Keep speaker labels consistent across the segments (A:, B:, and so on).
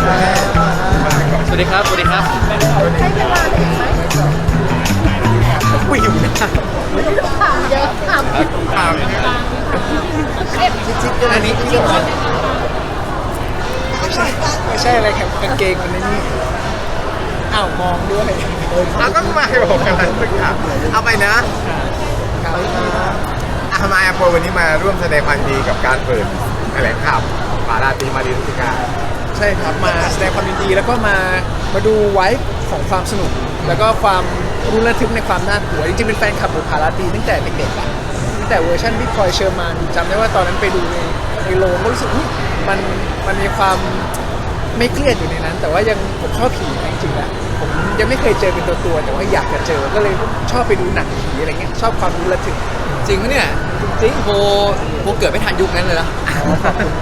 A: สวัสดีครับ สวัสดีครับ
B: ให้เวลาเด็กไหม
C: อุ้ยอยู่นะ
B: ถามเยอะถามผิด
C: ตาม
B: เอ็ด
C: จิ๊บอันนี้ไม่ใช่ไม่ใช่อะไรครับกางเกงมันนี่อ้าวมองด้วย
D: เอาก็มาบอกกันทุกอย่างเอาไปนะอามาอาโปวันนี้มาร่วมแสดงความดีกับการเปิดแถลงข่าวปาราตีมารีรุติกา
C: ใช่ครับมาแสดงความยินดีแล้วก็มามาดูไว้ของความสนุก แล้วก็ความรุนระทึกในความน่ากลัวจริงๆเป็นแฟนคลับบุพาราตรีตั้งแต่เด็กๆอะตั้งแต่เวอร์ชันพี่พลอยเชอร์มานจำได้ว่าตอนนั้นไปดูในในโรงก็รู้สึกอุ๊ยมันมันมีความไม่เครียดอยู่ในนั้น แต่ว่ายังผมชอบผีนะจริงๆอะผมยังไม่เคยเจอเป็นตัวตัวๆแต่ว่าอยากจะเจอก็เลยชอบไปดูหนังผีอะไรเงี้ยชอบความรุนระทึก
A: จริงปะเนี่ย
C: จริง
A: โบโบเกิดไม่ทันยุคนั้นเลยนะ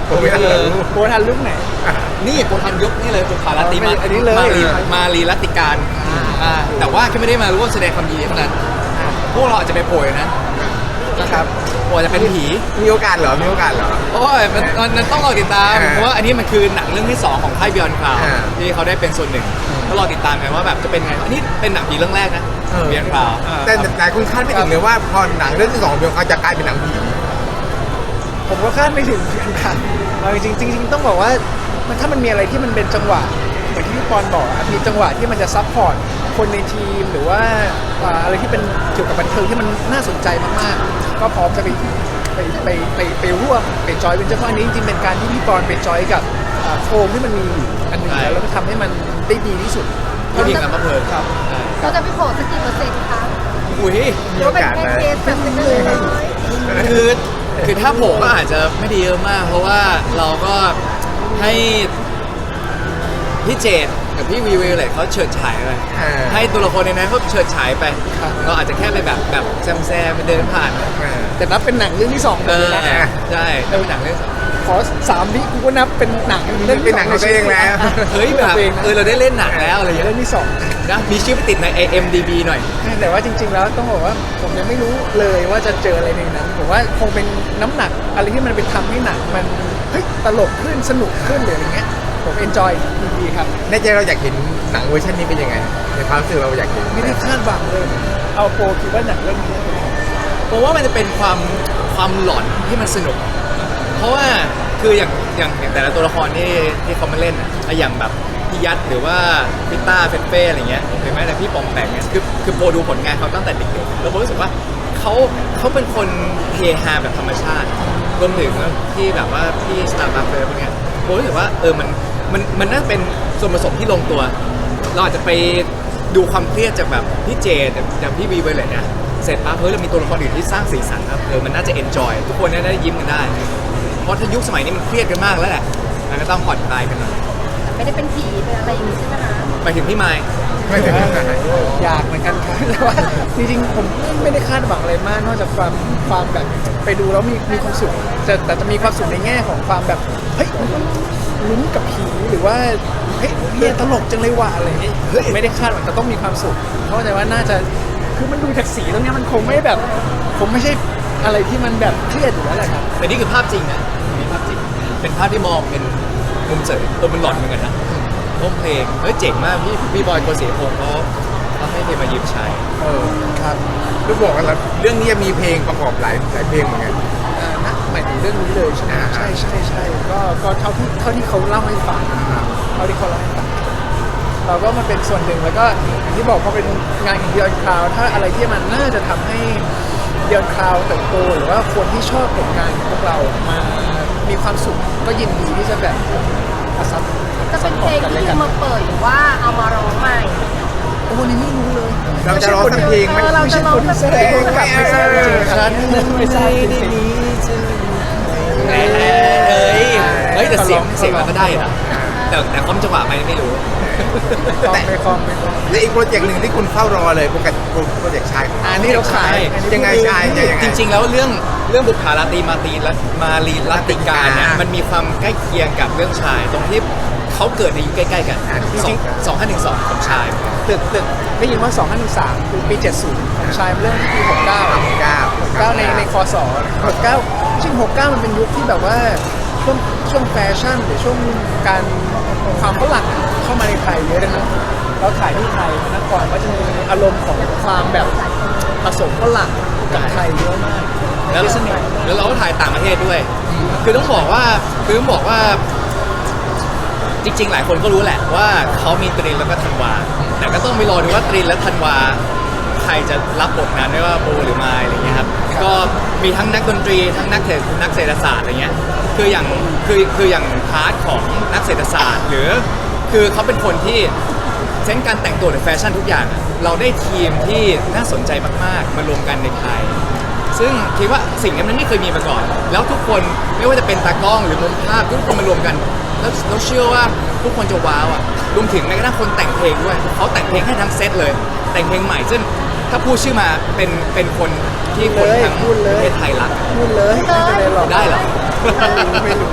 D: ผมไม่ทันรู้
C: โบทันลูกไหน
A: นี่โบทันยุคนี่เลยโบพาราตีมา
C: อันนี้เลย
A: มารีมารีรัตติการอ่าแต่ว่าแค่ไม่ได้มาร่วมแสดงความยินดีเท่านั้นพวกเราอาจจะไปโผล่นะ
C: นะครับ
A: โผล่จะเป็นผี
D: มีโอกาสเหรอ มีโอกาสเหรอ
A: โอ้ยมันมันมันต้องรอติดตาม
D: อ่า
A: เพราะว่าอันนี้มันคือหนังเรื่องที่สองของค่ายบิออนคลาว
D: อ่า
A: ที่เขาได้เป็นส่วนหนึ่งก็รอติดตามกันว่าแบบจะเป็นไงอันนี้เป็นหนังผีเรื่องแรกนะบิออนคลาว
D: แต่หลายคนคาดไม่ถึงเลยว่าพอหนังเรื่องที่สองเดียวเขาจะกลายเป็นหนังผี
C: ผมก็คาดไม่ถึงเหมือนกันเอาจริงๆจริงๆต้องบอกว่ามันถ้ามันมีอะไรที่มันเป็นจังหวะเหมือน ที่พี่ปอนบอกอะมีจังหวะที่มันจะซับพอร์ตคนในทีมหรือว่าอ่าอะไรที่เป็นเกี่ยวกับบันเทิงที่มันน่าสนใจมากๆ ก็พร้อมจะไปไปไปไปไปร่วมไปจอยเป็นเจ้าเพราะอันนี้จริงๆเป็นการที่พี่ปอนไปจอยกับอ่าโครงที่มันมีอยู่อันหนึ่งแล้วแล้วก็ทำให้มันได้ดีที่สุด
A: ที่มีกับมะเพลิง
C: ครับ
B: เราจะไปโผล่สักกี่เปอร์เซ็นต์คะ
A: อุ้ย
D: มีโอกาส
B: แค่
D: นะ
B: เคสแบบเล็กๆน้อย
A: คือคือถ้าโผล่ก็อาจจะไม่ได้เยอะมาก เพราะว่าเราก็ให้ พี่เจดกับพี่วีเวลเลยเขาเฉิดฉายไป
D: อ่า
A: ให้ตัวละครในนั้นเขาเฉิดฉายไป
C: ครับ
A: เราอาจจะแค่ไปแบบแบบแซมแซมไปเดินผ่าน
D: อ่า
C: แต่นับเป็นหนังเรื่องที่สอง
A: เอ
C: เลย
A: อ
C: นะ
A: ใช่ถ้าเป็นหนังเรื่อง
C: ขอสามวิกูก็นับเป็นหนังเรื่องที่
D: เป็นหนังของตัวเองแล้ว
A: เฮ้ยแบบเออเราได้เล่นหนังแล้วอะไรอย่าง
C: เรื่
A: เงี้
C: อยงที่สอง
A: นะมีชื่อไปติดใน IMDB หน่อย
C: แต่ว่าจริงๆ แล้วต้องบอกว่าผมยังไม่รู้เลยว่าจะเจออะไรในนั้นผมว่าคงเป็นน้ำหนักอะไรที่มันเป็นทำให้หนังมันเฮ้ยตลกขึ้นสนุกขึ้นหรืออะไรเงี้ย ผมเอนจอยดีๆครับ
D: ในใจเราอยากเห็นหนังเวอร์ชันนี้เป็นยังไง ในความรู้สึกเราอยากเห็น
C: ไม่ได้คาดหวังเลย เอาโปรคิดว่าหนังเรื่องนี้
A: ผมว่ามันจะเป็นความความหลอนที่มันสนุก เพราะว่าคืออย่างอย่างอย่างแต่ละตัวละครที่ที่เขามาเล่นอะอะอย่างแบบพี่ยัดหรือว่าพี่ต้าเฟนเฟ่อะไรเงี้ยหรือแม้แต่พี่ปอมแปงเนี่ยคือคือโปรดูผลงานเขาตั้งแต่เด็กๆแล้วผมรู้สึกว่าเขาเขาเป็นคนเฮฮาแบบธรรมชาติรวมถึงที่แบบว่าพี่สตาร์บัคเลยพวกเนี้ยผมรู้สึกว่าเออมัน มันมันน่าเป็นส่วนผสมที่ลงตัว เราอาจจะไปดูความเครียดจากแบบพี่เจดจากพี่วีเวลเลยเนี่ยเสร็จปั๊บเฮ้ยเรามีตัวละครอื่นที่สร้างสีสันครับเออมันน่าจะเอนจอยทุกคนน่าจะได้ยิ้มกันได้ เพราะถ้ายุคสมัยนี้มันเครียดกันมากแล้วแหละมันก็ต้องผ่อนคลายกันหน่อย
B: แต่ไม่ได้เป็นผีเป็นอะไรอย่างนี้ใช่ไหมคะ
A: ไปถึงพี่ไมค์
D: ไม่ถึง
C: อยากเหมือนกันครับแต่ว่าจริงๆผมไม่ได้คาดหวังอะไรมากนอกจากความความแบบไปดูแล้วมีมีความสุขแต่แต่จะมีความสุขในแง่ของความแบบเฮ้ย ลุ้นกับผีหรือว่าเฮ้ยเฮียตลกจังเลยว่ะอะไรอย่างเงี้ยไม่ได้คาดหวังแต่ต้องมีความสุขเพราะใจว่าน่าจะคือมันดูจากสีตรงเนี้ยมันคงไม่แบบคงไม่ใช่อะไรที่มันแบบเครียดอยู่แล้วแหละครับ
A: แต่นี่คือภาพจริงนะมีภาพจริง เป็นภาพที่มองเป็นมุมเสยเออมันหลอนเหมือนกันนะร้องเพลงเฮ้ยเจ๋งมากพี่พี่บอยโกเสียพงศ์เขาเขาให้เพลงมายืมใช้
D: เออครับลูกบอกกันแล้วเรื่องนี้จะมีเพลงประกอบหลายหลายเพลงเหมือนกัน
C: รื่องนี้เลยใช่ไหม
D: อ่า
C: ใช่ใช่ใช่ก็ก็เท่าที่เท่าที่เขาเล่าให้ฟังเท่าที่เขาเล่าให้ฟังเราก็มาเป็นส่วนหนึ่งแล้วก็อย่างที่บอกพอเป็นงานของเดียนคลาวถ้าอะไรที่มันน่าจะทำให้เดียนคลาวเติบโตหรือว่าคนที่ชอบผลงานของพวกเรามามีความสุขก็ยินดีที่จะแบบอาซับ
B: จะเป็นเพลงที่ยืมมาเปิดหรือว่าเอามาร้องใหม่
C: โอ้วันนี้ไม่รู้เลย
D: เราจะร้องสักเพลงไหม
B: เออเราจะร้อง
C: ไม่ใช่คนที่แสดงกับไม่ทราบจริงๆครับ
A: ฉันนั้นไม่ได้มี แต่เสียงเสียงมันก็ได้นะแต่แต่ความจังหวะไปไม่รู้
C: คอมไปคอมไปคอม
D: และอีกโปรเจกต์หนึ่งที่คุณเฝ้ารอเลยโปรเจกต์โปรเจกต์ชายของ
C: อันนี้เราขาย
D: ยังไงชายจะยังไง
A: จริง ๆ แล้วเรื่องเรื่องบุพาราตรีมาตรีและมารีรัตติการเนี่ย
D: อ่ามั
A: มันมีความใกล้เคียงกับเรื่องชาย ตรงที่เขาเกิดในยุคใกล้ๆกัน
D: อ่าจริง
A: สองสองห้าหนึ่งสองของชาย
C: ตึกตึกได้ยินว่า 2513คือปี 70 ของชายเรื่องที่ปี 69
D: เก้า
C: 69ในในคศ69 จริง 69 มันเป็นยุคที่แบบว่า ช่วงช่วงแฟชั่นหรือช่วงการความฝรั่งเข้ามาในไทยเยอะดังนั้นเราถ่ายที่ไทยนครก็จะมีอารมณ์ของความแบบผสมฝรั่งกับไทยเยอะมาก
A: แล้ว
C: ที่เสน่ห์
A: แล้วเราก็ถ่ายต่างประเทศด้วย คือต้องบอกว่าคือต้องบอกว่า จริง ๆ หลายคนก็รู้แหละว่าเขามีตรินแล้วก็ธันวา แต่ก็ต้องไปรอดูว่าตรินและธันวาใครจะรับบทนั้นไม่ว่าโบหรือไมายอะไรเงี้ยครับก็มีทั้งนักดนตรีทั้งนักเศรษฐนักเศรษฐศาสตร์อะไรเงี้ย คืออย่างคือคืออย่างพาร์ทของนักเศรษฐศาสตร์ หรือคือเขาเป็นคนที่เซนส์การแต่งตัวหรือแฟชั่นทุกอย่างอะเราได้ทีมที่น่าสนใจมากๆ มารวมกันในไทย ซึ่งคิดว่าสิ่งนี้มันไม่เคยมีมาก่อน แล้วทุกคนไม่ว่าจะเป็นตากล้องหรือมุมภาพทุกคนมารวมกัน แล้วเราเชื่อว่าทุกคนจะว้าวอะรวมถึงแม้กระทั่งคนแต่งเพลงด้วยเขาแต่งเพลงให้ทั้งเซตเลย แต่งเพลงใหม่ซึ่งถ้าพูดชื่อมาเป็นเป็นคนที่คนทั้ง
C: พูดเลย
A: ประเทศไทยรักอะ
C: พูดเลยไม่เป็นไรหรอก
A: ได้เหรอ
C: ไม่รู้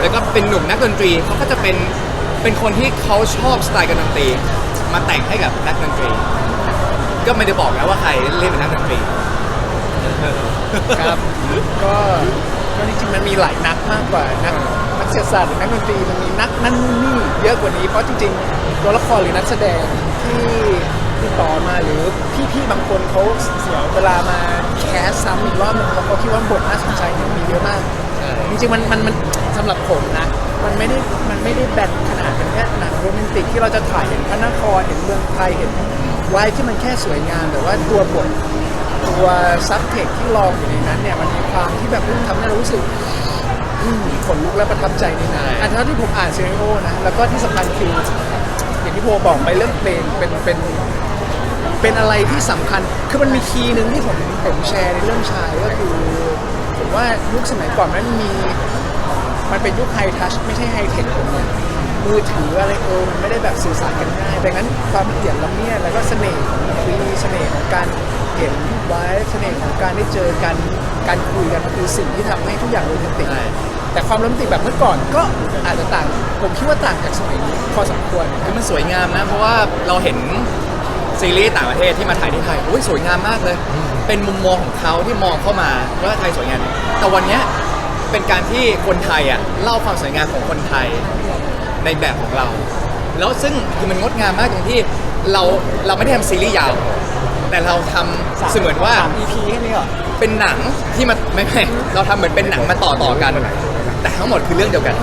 A: แล้วก็เป็นหนุ่มนักดนตรีเขาก็จะเป็นเป็นคนที่เขาชอบสไตล์การดนตรี มาแต่งให้กับนักดนตรี ก็ไม่ได้บอกนะว่าใครเล่นเป็นนักดนตรี
C: ครับ ก็ก็จริงๆมันมีหลายนักมากกว่านักนักเศรษฐศาสตร์หรือนักดนตรีมันมีนักนั่นนู่นนี่เยอะกว่านี้เพราะจริงๆตัวละครหรือนักแสดงที่ที่ต่อมาหรือพี่ๆบางคนเขาเสียเวลามาแคสซ้ำอีกรอบหนึงเพราะเขาคิดว่าบทน่าสนใจเนี่ยมีเยอะมาก
A: ใช่
C: จริงๆมันมันมันสำหรับผมนะ มันไม่ได้มันไม่ได้แบนขนาดเป็นแค่หนังโรแมนติกที่เราจะถ่ายเห็นพระนครเห็นเมืองไทยเห็นไว้ที่มันแค่สวยงามแต่ว่าตัวบทตัวซับเทคที่ลองอยู่ในนั้นเนี่ยมันมีความที่แบบทำให้เรารู้สึกอืมขนลุกและประทับใจในนั้นอันเท่าที่ผมอ่านซีรีโอนะแล้วก็ที่สำคัญคืออย่างที่โพบอกไปเรื่องเพลงเป็นเป็นเป็นอะไรที่สำคัญ คือมันมีคีย์หนึ่งที่ผมผมแชร์ในเรื่องชายก็คือ ผมว่ายุคสมัยก่อนมันมีมันเป็นยุคไฮทัชไม่ใช่ไฮเทคผมเนี่ยมือถืออะไรเออมันไม่ได้แบบสื่อสารกันง่ายดังนั้นความละเอียดละเมียดแล้วก็เสน่ห์ของมีเสน่ห์ของการเห็นไว้เสน่ห์ของการได้เจอกันการคุยกันมันคือสิ่งที่ทำให้ทุกอย่างโรแมนติกแต่ความโรแมนติกแบบเมื่อก่อนก็อาจจะต่าง ผมคิดว่าต่างจากสมัยนี้พอสมควร
A: คือมันสวยงามนะ เพราะว่าเราเห็นซีรีส์ต่างประเทศที่มาถ่ายที่ไทยโอ้ยสวยงามมากเลย เป็นมุมมองของเขาที่มองเข้ามาว่าไทยสวยงามแต่วันเนี้ยเป็นการที่คนไทยอะเล่าความสวยงามของคนไทยในแบบของเรา แล้วซึ่งคือมันงดงามมากตรงที่เราเราไม่ได้ทำซีรีส์ยาว แต่เราทำเสมือนว่า
C: สาม EP แค่นี้เหรอ
A: เป็นหนังที่มาไม่ไม่เราทำเหมือนเป็นหนังมาต่อต่อกัน แต่ทั้งหมดคือเรื่องเดียวกัน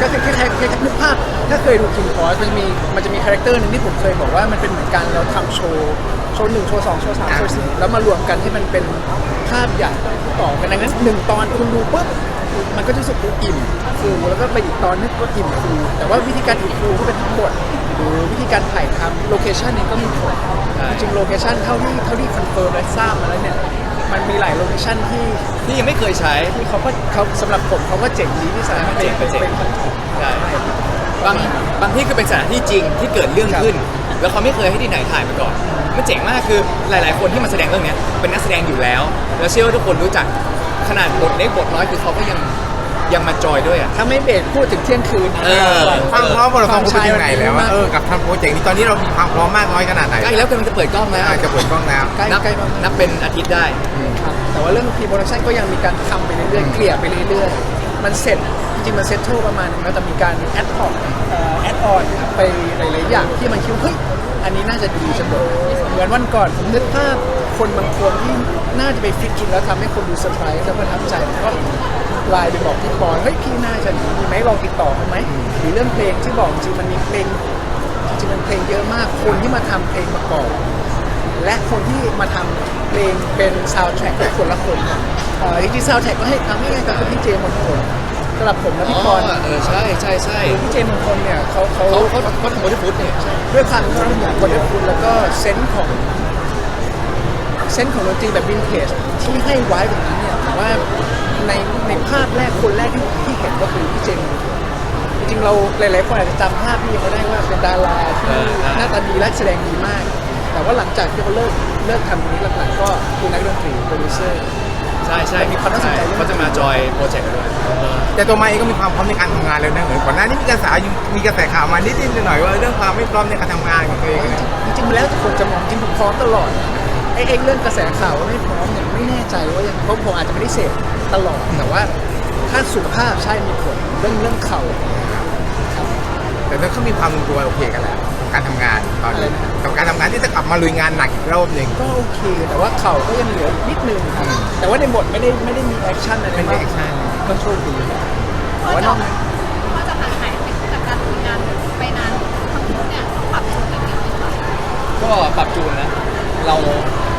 C: ก็คือแค่แค่แค่นึกภาพ ถ้าเคยดูคิงคอสมันมีมันจะมีคาแรคเตอร์หนึงที่ผมเคยบอกว่ามันเป็นเหมือนกันเราทำโชว์โชว์หนึ่งโชว์สองโชว์สามโชว์สี่แล้วมารวมกันให้มันเป็นภาพใหญ่ต่อกันดังนั้นหนึ่งตอนคุณดูปุ๊บมันก็จะรู้สึกดูอิ่มฟูแล้วก็ไปอีกตอนนึงก็อิ่มฟูแต่ว่าวิธีการอิ่มฟูก็เป็นทั้งหมดหรือวิธีการถ่ายทำโลเคชันเองก็มีผล
A: ใช่
C: จริงๆโลเคชันเท่าที่เท่าที่คอนเฟิร์มและทราบมาแล้วเนี่ยมันมีหลายโลเคชันที่
A: ที่ยังไม่เคยใช้
C: ที่เขาก็เขาสำหรับผมเขาก็เจ๋งดีที่สามารถ
A: เจ๋ง
C: เป็น
A: เจ๋ง
C: เป็นคอนเทนต์
A: ใช่ บางบางที่คือเป็นสถานที่จริงที่เกิดเรื่องขึ้น แล้วเขาไม่เคยให้ที่ไหนถ่ายมาก่อนมันเจ๋งมากคือหลาย ๆ คนที่มาแสดงเรื่องเนี้ยเป็นนักแสดงอยู่แล้ว แล้วเชื่อว่าทุกคนรู้จักขนาดบทเล็กบทน้อยคือเขาก็ยังยังมาจอยด้วยอะ
C: ถ้าไม่เบรกพูดถึงเที่ยงคืนนะ
A: เออ
D: ความพร้อมของเรา
C: ความ
D: เป็น
C: ชาย
D: ยังไงแล้วอะเออกับทำโปรเจกต์นี้ตอนนี้เรามีความพร้อมมากน้อยขนาดไหน
A: ใกล้แล้วกำลังจะเปิดกล้องแล้ว
D: อาจจะเปิดกล้องแล้ว
C: ใกล้
A: นับ
C: ใกล้มาก
A: นับเป็นอาทิตย์ได้
C: ครับแต่ว่าเรื่องพรีโปรดักชันก็ยังมีการทำไปเรื่อยๆเกลี่ยไปเรื่อยๆมันเสร็จจ ริงๆมันเซ็ตโทประมาณนึงแล้วแต่มีการแอดพอร์ตแอดออนไปหลายๆอย่างที่มันคิดว่าเฮ้ยอันนี้น่าจะดีจังเลยเหมือนวันก่อนผมนึกภาพคนบางคนที่น่าจะไปฟิตกินแล้วทำให้คนดูเซอร์ไพรส์แล้วประทับใจก็ไลน์ไปบอกพี่ปอนเฮ้ยพี่น่าจะดีมีไหมลองติดต่อเขาไหมหรือเรื่องเพลงที่บอกจริงมันมีเพลงจริงมันเพลงเยอะมากคนที่มาทำเพลงประกอบและคนที่มาทำเพลงเป็นซาวด์แทร็กคนละคนอ่อจริงๆซาวด์แทร็กก็ให้ทำให้กับพี่เจมงคล สำหรับผมและ
A: อ๋
C: พี่
A: อ
C: ปอน
A: เออใช่ใช่ใช่
C: พี่เจมงคลเนี่ยเขาเขา
A: เขาเขาเขาทำโมเดลฟุตเนี่ย
C: ด้วยความที่เขาเป็นคนคุณแล้วก็เซนส์ของเซนส์ของดนตรีแบบวินเทจที่ให้ไว้แบบนี้เนี่ยผมว่าในในภาพแรกคนแรกที่ที่เห็นก็คือพี่เจมงคลจริงๆเราหลายๆคนอาจจะจำภาพพี่เขาได้ว่าเป็นดาราที่หน้าตาดีและแสดงดีมาก แต่ว่าหลังจากที่เขาเลิกเลิกทำตรงนี้หลักๆก็คือนักดนตรีโปรดิวเซอร์
A: ใช่ใช่
C: มีความน่าสนใจเรื่อง
A: เขาจะมาจอยโปรเจกต์ด้วย
D: แต่ตัวมาเองก็มีความพร้อมในการทำงานเลยนะเหมือนก่อนหน้านี้มีกระแสมีกระแสข่าวมานิดๆหน่อยๆว่าเรื่องความไม่พร้อมในการทำงานของตัวเองนะ
C: จริงๆแล้วทุกคนจะมองจริงผมพร้อมตลอดไอ้ไอ้เรื่องกระแสข่าวว่าไม่พร้อมเนี่ยไม่แน่ใจว่ายังเพราะผมอาจจะไม่ได้เสพตลอดแต่ว่าถ้าสุขภาพใช่มีผลเรื่องเรื่องเข่า
D: แต่ถ้าเขามีความลงตัวโอเคกันแล้ว กับการทำงานตอนนี้กับการทำงานที่จะกลับมาลุยงานหนักอีกรอบหนึ่ง
C: ก็โอเค แต่ว่าเข่าก็ยังเหลือนิดนึงครับ
D: อืม
C: แต่ว่าในบทไม่ได้ไม่ได้มีแอคชั่นอะไร
D: ไม่ได้
C: มาก
D: แอคชั่น
C: ก็โชคดีแต่ว่า
B: ว่า
C: น้
B: จะ
C: อง
B: ว่าจะห่างหายไปจากการทำงานไปนานทั้งคู่เนี่ยต้องปรับตัวกันยังไงบ้าง
A: ก็ปรับจูนนะเรา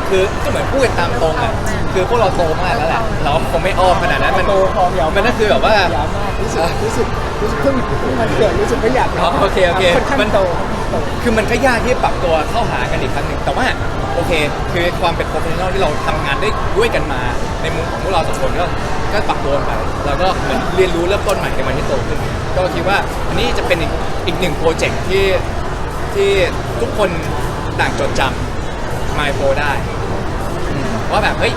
A: คือก็เหมือนพูดกันตามตรงอะคือพวกเราโตมากแล้วแหละเราคงไม่อ้อมขนาดนั้นมัน
C: โตพอยาว
A: มันก็คือแบบว่า
C: ยาวมากรู้สึกรู้สึก รู้สึกเพิ่งเพิ่งมันเกิดรู้สึกไม่อยาก
A: อ๋อโอเคโอเค
C: ค่อนข้าง
A: มัน
C: โตโต
A: คือมันก็ยากที่ปรับตัวเข้าหากันอีกครั้งหนึ่งแต่ว่าโอเค คือความเป็นโปรเฟชชั่นอลที่เราทำงานได้ด้วยกันมา ในมุมของพวกเราสองคนก็ก็ปรับตัวกันไปแล้วก็เหมือนเรียนรู้เริ่มต้นใหม่ในวันที่โตขึ้น ก็คิดว่าอันนี้จะเป็นอีกอีกหนึ่งโปรเจกต์ที่ที่ทุกคนต่างจดจำ My Pro ได้อืมว่าแบบเฮ้ย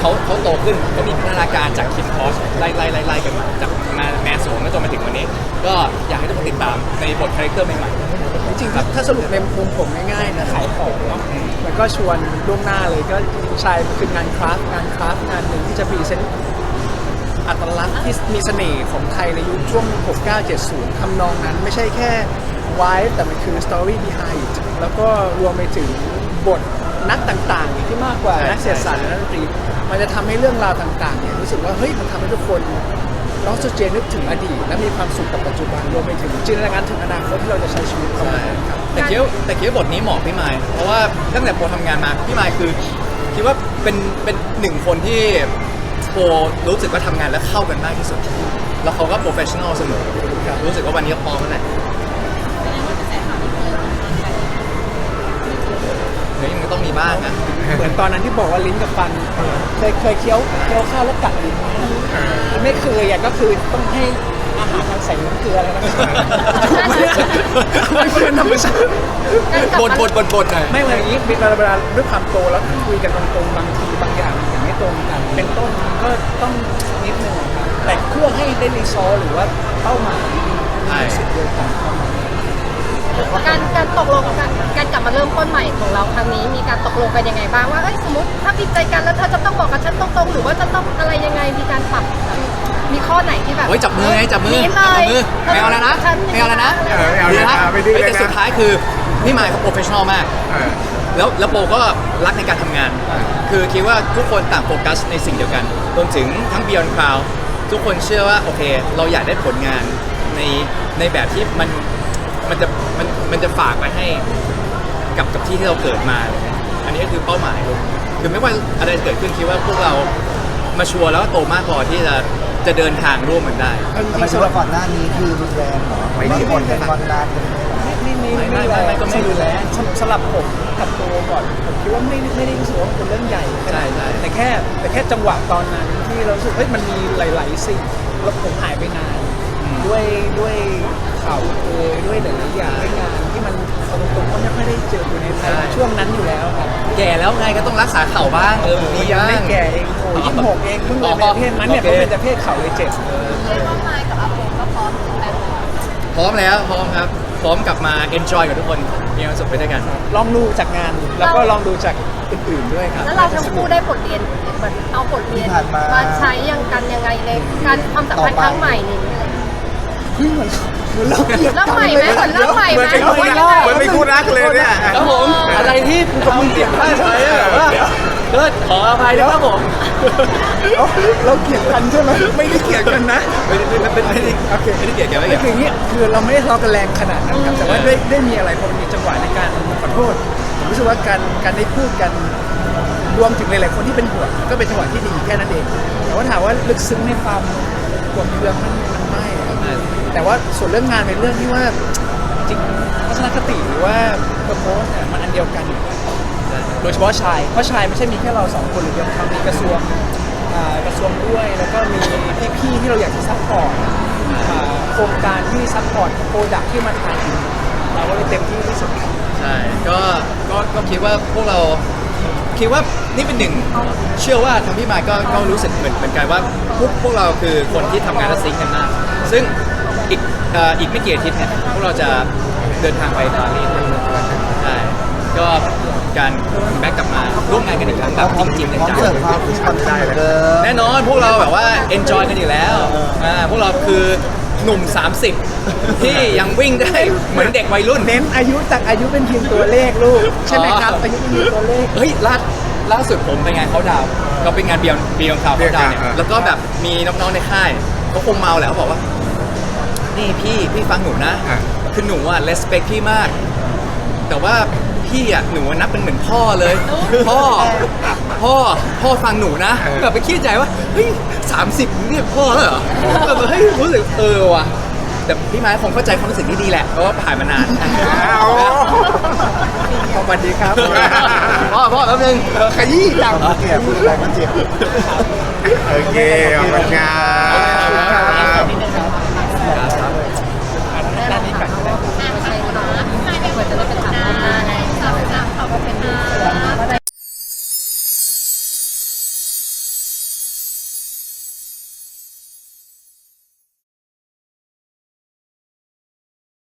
A: เขาเขาโตขึ้นเขามีพัฒนาการจากคิมพอสไล่ไล่ไล่ไล่กันมาจากมาแมสโซนก็จนมาถึงวันนี้ ก็อยากให้ทุกคนติดตามในบทคาแรคเตอร์ใหม่ๆ
C: จริงๆถ้าสรุปในมุมผมง่ายๆนะขายของเนาะมันก็ชวนล่วงหน้าเลยก็ใช่มันคืองานคราฟต์งานคราฟต์งานหนึ่งที่จะพรีเซนต์อัตลักษณ์ที่มีเสน่ห์ของไทยในยุคช่วง 6970ทำนองนั้นไม่ใช่แค่วายแต่มันคือ story behind แล้วก็รวมไปถึงบทนักต่างๆ ที่มากกว่า
A: ใช่
C: นักเสียสารและนักดนตรี มันจะทำให้เรื่องราวต่างๆเนี่ยรู้สึกว่าเฮ้ยมันทำให้ทุกคนน้องสเจนนึกถึงอดีต และมีความสุขกับปัจจุบันรวมไปถึงจินตนาการถึงอนาคตที่เราจะใช้ชีวิตเข้า
A: ใช่
C: มาครับ
A: แต่คิดว่าแต่คิดว่าบทนี้เหมาะพี่ไมค์เพราะว่าตั้งแต่โปรทำงานมาพี่ไมค์คือคิดว่าเป็นเป็นหนึ่งคนที่โปรรู้สึกว่าทำงานแล้วเข้ากันมากที่สุด แล้วเขาก็โปรเฟชชั่นอลเสมอรู้สึกว่าวันนี้พร้อมแล้วแหละ เฮ้ยมันก็ต้องมีบ้างนะ
C: เหมือนตอนนั้นที่บอกว่าลิ้นกับฟันเคยเคยเคี้ยวเคี้ยวข้าวแล้วกัดลิ้นไม่เคยอะก็คือต้องให้อาหารทางใส่น้ำเกลืออะไรนะไม่เป็นธรรมชาติ
A: บนบนบนบนหน่อย
C: ไม่วันนี้เวลาเวลาด้วยความโตแล้วคุยกันตรงๆบางทีบางอย่างอย่างไม่ตรงกันเป็นต้นก็ต้องนิดนึงครับแต่เพื่อให้ได้รีซอหรือว่าเป้าหมายดีที่สุดเดียวกันเข้ามา
B: การการตกลงกันการกลับมาเริ่มต้นใหม่ของเราครั้งนี้มีการตกลงกันยังไงบ้างว่าเอ้ยสมมติถ้าผิดใจกันแล้วเธอจะต้องบอกกับฉันตรงๆหรือว่าจะต้องอะไรยังไงมีการปรับแบบมีข้อไหนที่แบบ
A: เฮ้ยจับมือไงจับมือ
B: นี้เล
A: จับ
B: ย
A: มือไม่เอาแล้วนะ
B: ฉั
A: ไม่เอาแล้วนะ
D: เออไม่เอาแล้วนะไม่ดื้อ
A: เฮ้ย
D: เลย
A: แต่
D: นะ
A: สุดท้ายคือพี่ไมค์เขาโปรเฟชชั่นอลมาก
D: เออ
A: แล้วแล้วโปก็รักในการทำงานคือคิดว่าทุกคนต่างโฟกัสในสิ่งเดียวกันรวมถึงทั้ง Beyond Cloud ทุกคนเชื่อว่า โอเค เราอยากได้ผลงานในในแบบที่มัน มันจะมันมันจะฝากไปให้กับกับที่ที่เราเกิดมาอะไรเงี้ยอันนี้ก็คือเป้าหมายเลยคือไม่ว่าอะไรจะเกิดขึ้นคิดว่าพวกเรามาชัวร์แล้วก็โตมากพอที่จะจะเดินทางร่วมกันได้
E: ทำไมคิดว่าก่อนหน้านี้คือรุนแรงเหรอ
D: ไม่
E: ไม่
D: ได้
E: ได้คนเป็นวันนานกันเลยเหรอ
C: ไม่ไม่
A: ไม่
C: ไม่
A: ไม่
C: ไม่
A: ไม่ก็ไม่รุนแรง
C: สำสำหรับผมกับตัวก่อนผมคิดว่าไม่ไม่ได้รู้สึกว่ามันเป็นเรื่องใหญ่ขนาด
A: ใช่
C: นั้น
A: ใช่
C: แต่แค่แต่แค่จังหวะตอนนั้นที่เรารู้สึกเฮ้ยมันมีหลาย ๆ สิ่งแล้วผมหายไปนาน ด้วยด้วยข่าวเอยด้วยหลายๆอย่างด้วยงานที่มันเอาตรงๆก็ไม่ค่อยได้เจออยู่ในไทยช่วงนั้นอยู่แล้วครับ
A: แก่แล้วไงก็ต้องรักษาเข่าบ้างเออมี
C: ยัง
A: บ้าง
C: ไม่แก่เองโอ้ยี่สิบหกเองเพิ่งเลยเป็นเพศนั้นเนี่ย
A: โอ
C: เพิ่ง
A: เค
C: เป็นจะเพศเข่าเลยเจ็บ
B: เรียกว่าไมค์กับอาโปก็พร้อมแต่
A: พร้อมแล้วพร้อมครับพร้อมกลับมา enjoy กับทุกคนมีความสุขไปด้วยกัน
C: ลองดูจากงานแล้วก็ลองดูจากอื่นๆด้วยครับ
B: แล้วเราทั้งคู่ได้บทเรียนเหมือนเอาบทเรียนมาใช้ยังกันยังไงในการความสัมพันธ์ครั้งใหม่นี้
C: เฮ้ยเหมือนเหมือนเราเกลียด
B: เริ่มใหม่ไหมเหมือนเริ่มใหม่ไหม
D: เหมือนเป็นคู่รักเหมือนเป็นคู่รักเลยเนี่ย
A: ครับผมอะไรที่ทำเสียงพลาดไปอะแบบว่าก็ขออภัยด้วยครับผม
C: เราเกลียดกันใช่ไหมไม่ได้เกลียดกันนะ
A: ไม่ได้ไม่ได้ไม่ได้
C: โอเค
A: ไม่ได้เกลียดกันไม่
C: ไม่
A: เกลียด
C: คืออย่างนี้คือเราไม่ได้ทะเลาะกันแรงขนาดนั้นครับแต่ว่าได้ได้มีอะไรพอมันมีจังหวะในการขอโทษผมรู้สึกว่าการการได้พูดกันรวมถึงหลายๆคนที่เป็นห่วงก็เป็นจังหวะที่ดีแค่นั้นเองแต่ว่าถามว่าลึกซึ้งในความปวดเคืองมันมัน แต่ว่าส่วนเรื่องงานเป็นเรื่องที่ว่าจริงทัศนคติหรือว่าเ u r p o s e เนี่ยมันอันเดียวกัน โดยเฉพาะชายเพราะชายไม่ใช่มีแค่เราสองคนหรือเดียวครับมีกระทรวงอ่ากระทรวงด้วยแล้วก็มีพี่ๆที่เราอยากจะซัพพอร์ตอ่าโครงการที่ซัพพอร์ตโปรดักที่มาถ่ายเราก็เลยเต็มที่ที่สุดครับ
A: ใช่ก็ก็ก็คิดว่าพวกเราคิดว่านี่เป็นหนึ่งเชื่อว่าทางพี่มายก็ก็รู้สึกเหมือนเหมือนกันว่าพวกพวกเราคือคนที่ทำงานและซิงค์กันมาก ซึ่งอีกเอ่ออีกไม่กี่อาทิตย์เนี่ยพวกเราจะเดินทางไปปารีสใช่ก็การแบ็กกลับมาร่วมงานกันอีกครั้งแบบจริงๆ
E: พร้อม
A: จัง
E: เสิร์ฟความคุ้มกันเหมือนเดิม
A: ๆแน่นอนพวกเราเราแบบว่า enjoy กันอยู่แล้วอ่าพวกเราคือหนุ่ม 30 ที่ยังวิ่งได้เหมือนเด็กวัยรุ่น
C: เน้นอายุจากอายุเป็นเพียงตัวเลขลูก ใช่ไหมครับ
A: อ๋ออ
C: อายุเป็นเพียงตัวเลข
A: เฮ้ยล่าล่าสุดผมไปงานเขาดาวน์ก็เป็นงานเบียร์เบียร์ข่าวเขาดาวน์เนี่ย
D: อ่า
A: แล้วก็แบบมีน้องๆในค่ายเขาคงเมาแหละเขาบอกว่า นี่พี่พี่ฟังหนูนะ
D: อะ
A: คือหนูอะ respect พี่มาก แต่ว่าพี่อะหนูอะนับเป็นเหมือนพ่อเลย พ่อ พ่อ พ่อฟังหนูนะ
D: เออ
A: แบบไปคิดใจว่าเฮ้ยสามสิบเรียกพ่อแล้วเหรอแบบเฮ้ยรู้สึกเออว่ะ แต่พี่ไม้คงเข้าใจความรู้สึกที่ดีแหละเพราะว่าผ่านมานาน
D: อ้าว
C: สวัสดีครับ
A: พ่อพ่อแป๊บนึง
C: ขยี้จัง
E: เจ็บพูดอะไรก็เจ็บ
D: โอเคขอบคุณครับ